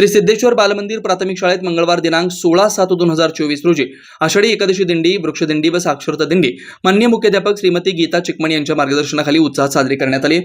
श्री सिद्धेश्वर बालमंदिर प्राथमिक शाळेत मंगळवार दिनांक सोळा सात दोन हजार चोवीस रोजी आषाढी एकादशी दिंडी वृक्षदिंडी व साक्षरता दिंडी मान्य मुख्याध्यापक श्रीमती गीता चिकमणी यांच्या मार्गदर्शनाखाली उत्साहात साजरी करण्यात आली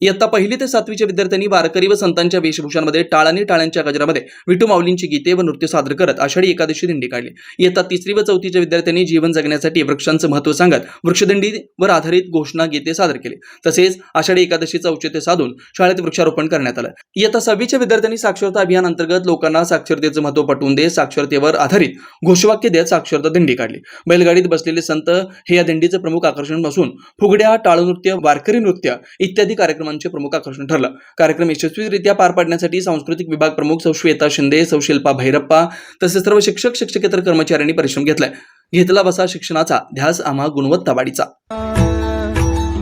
इयत्ता पहिली ते सातवीच्या विद्यार्थ्यांनी वारकरी व संतांच्या वेशभूषांमध्ये टाळानी टाळ्यांच्या गजरामध्ये विटू माऊलींची गीते व नृत्य सादर करत आषाढी एकादशी दिंडी काढली. इयत्ता तिसरी व चौथीच्या विद्यार्थ्यांनी जीवन जगण्यासाठी वृक्षांचं महत्त्व सांगत वृक्षदिंडीवर आधारित घोषणा गीते सादर केले. तसेच आषाढी एकादशीचं औचित्य साधून शाळेत वृक्षारोपण करण्यात आलं. इयत्ता सहावीच्या विद्यार्थ्यांनी साक्षरता अभियान अंतर्गत लोकांना साक्षरतेचं महत्त्व पटवून देत साक्षरतेवर आधारित घोषवाक्य देत साक्षरता दिंडी काढली. बैलगाडीत बसलेले संत हे या दिंडीचं प्रमुख आकर्षण असून फुगड्या टाळू नृत्य वारकरी नृत्य इत्यादी कार्यक्रम कार्यक्रमांचे प्रमुख आकर्षण ठरलं. कार्यक्रम यशस्वीरित्या पार पाडण्यासाठी सांस्कृतिक विभाग प्रमुख सौ श्वेता शिंदे सौ शिल्पा भैरप्पा तसेच सर्व शिक्षक शिक्षकेतर कर्मचाऱ्यांनी परिश्रम घेतलाय. घेतला बसा शिक्षणाचा ध्यास आम्हा गुणवत्ता वाढीचा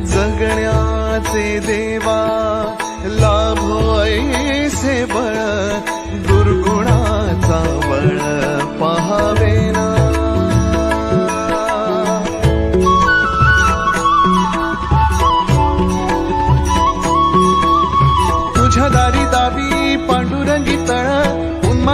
जगण्याचे देवा लाभो ऐसे बळ